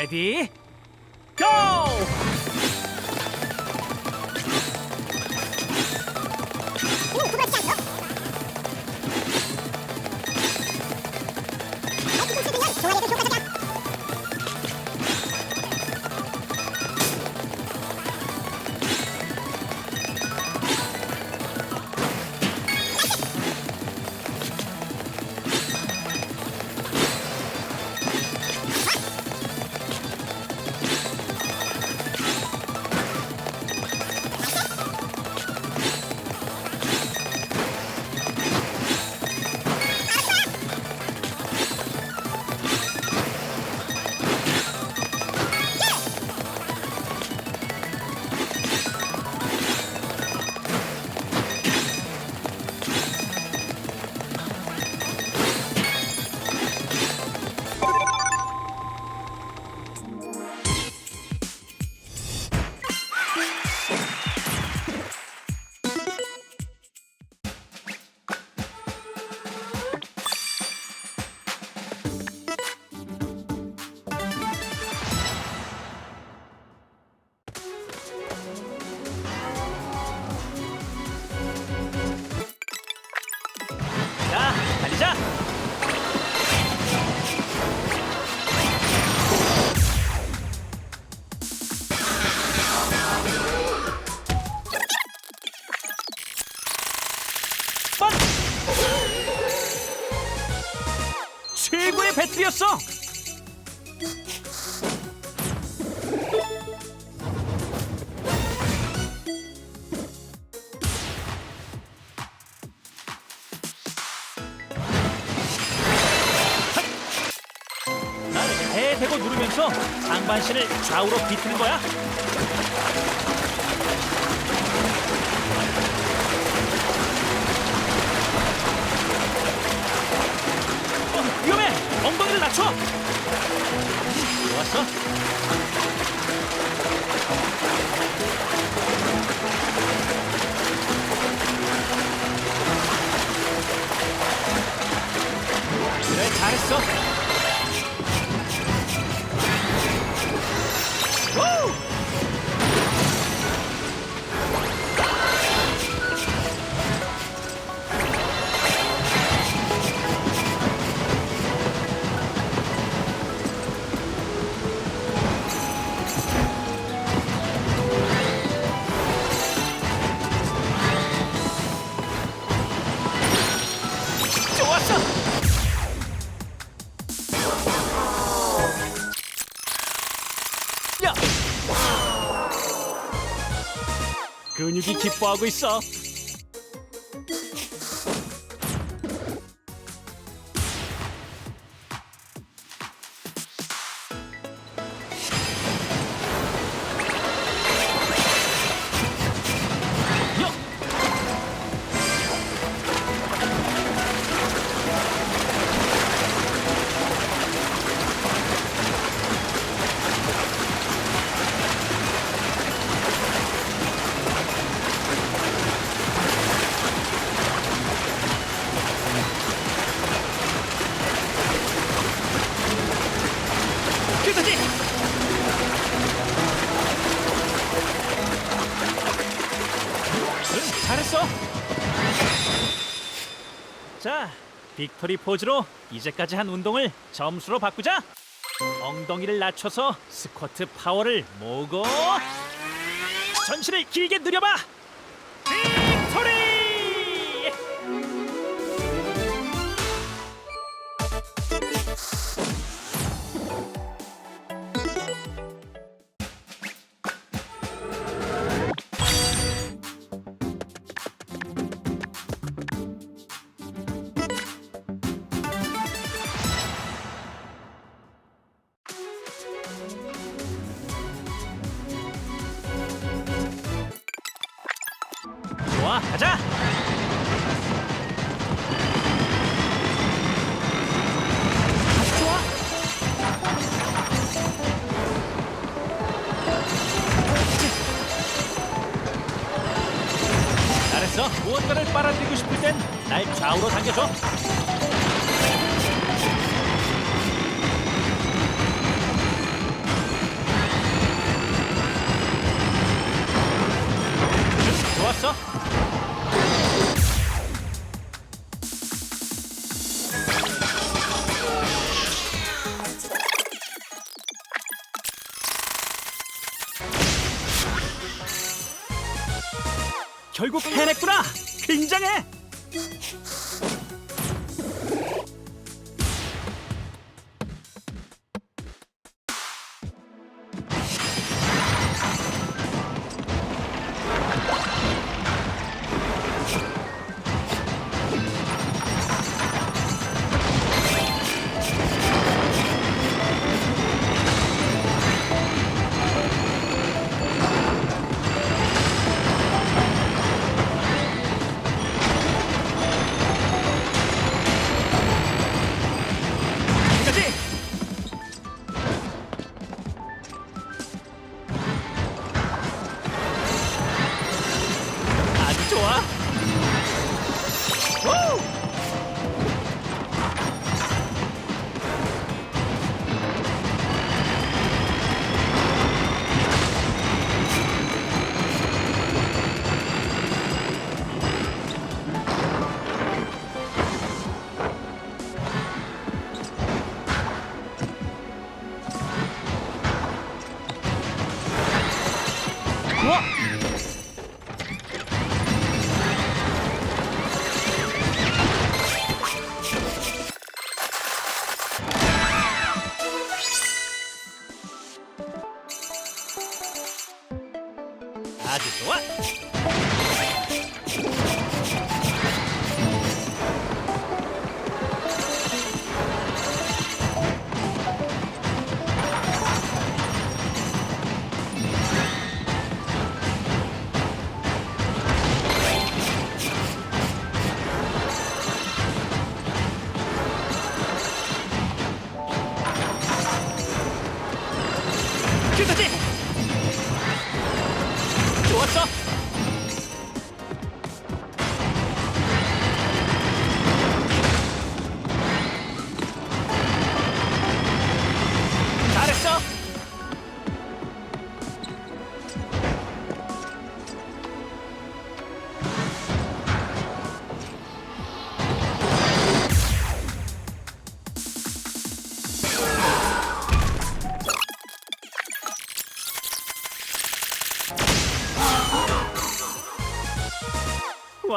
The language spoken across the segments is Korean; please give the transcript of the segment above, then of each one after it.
레디 나를 배에 대고 누르면서 상반신을 좌우로 비트는 거야. 엉덩이를 낮춰! 좋았어. 그래, 잘했어. 근육이 기뻐하고 있어. 빅토리 포즈로 이제까지 한 운동을 점수로 바꾸자. 엉덩이를 낮춰서 스쿼트 파워를 모으고 전신을 길게 늘려봐. 가자. 무언가를 빨아들이고 싶을 땐 날 좌우로 당겨줘. 좋았어. 결국 해냈구나. 굉장해.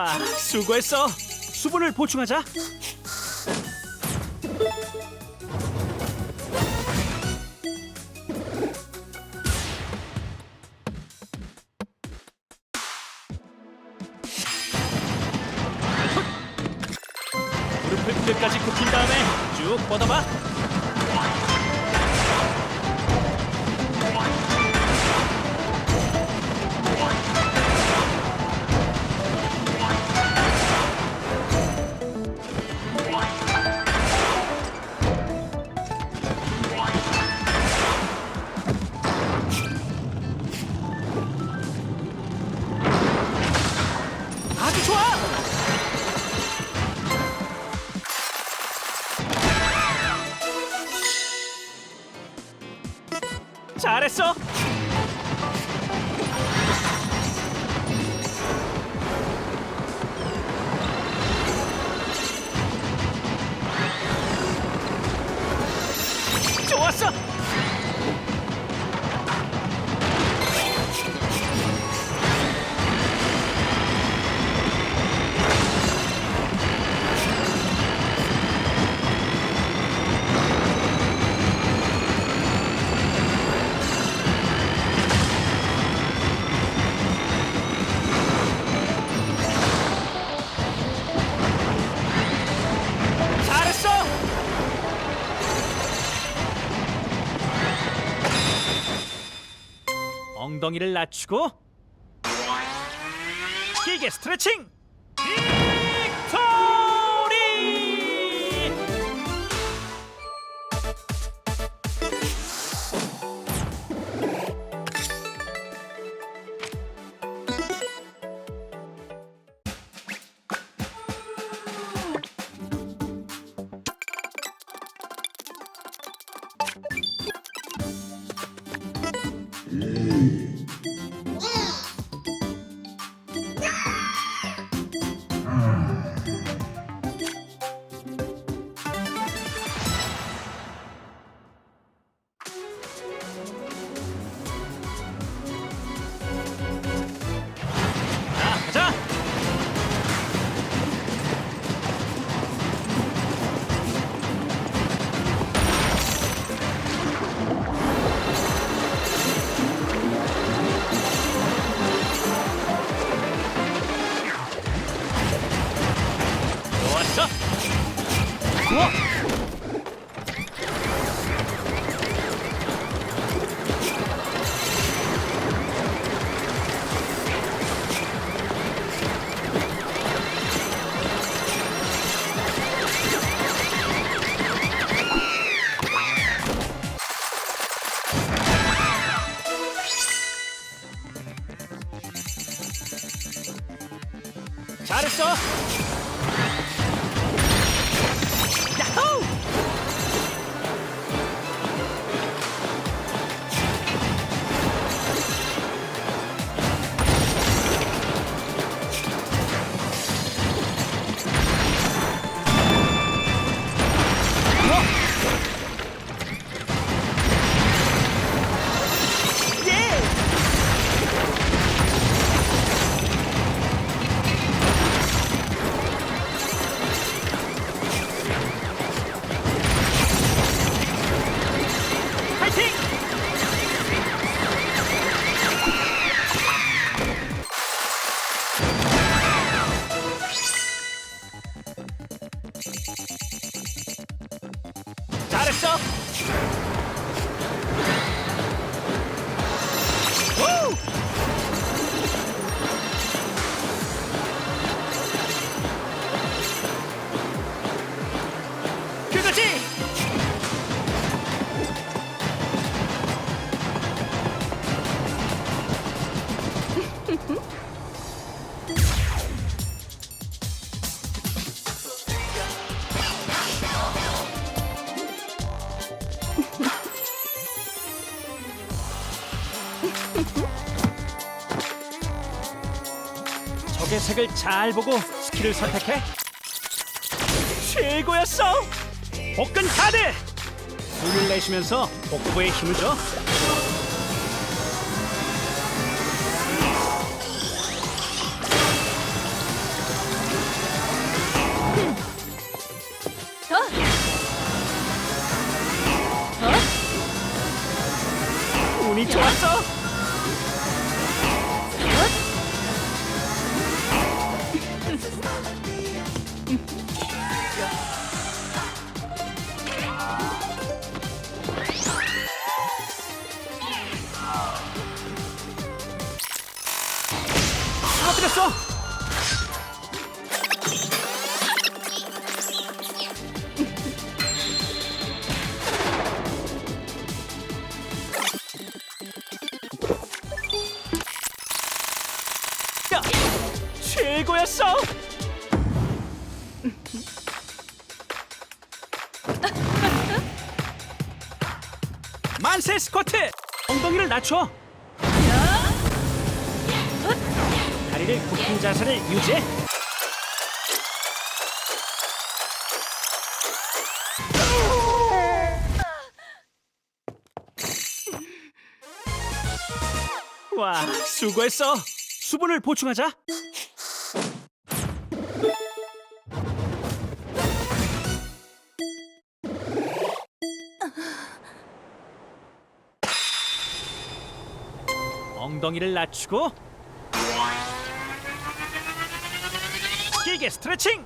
와, 수고했어. 수분을 보충하자. 무릎을 끝까지 굽힌 다음에 쭉 뻗어봐. 잘했어. 엉덩이를 낮추고 길게 스트레칭. 우! 색을 잘 보고 스킬을 선택해. 최고였어. 복근 카드. 숨을 내쉬면서 복부에 힘을 줘. 더. 더. 운이 좋았어. 터뜨렸어. 야, 최고였어. 만세 스쿼트. 엉덩이를 낮춰. 다리를 굽힌 자세를 유지해. 와, 수고했어. 수분을 보충하자. 엉덩이를 낮추고 길게 스트레칭.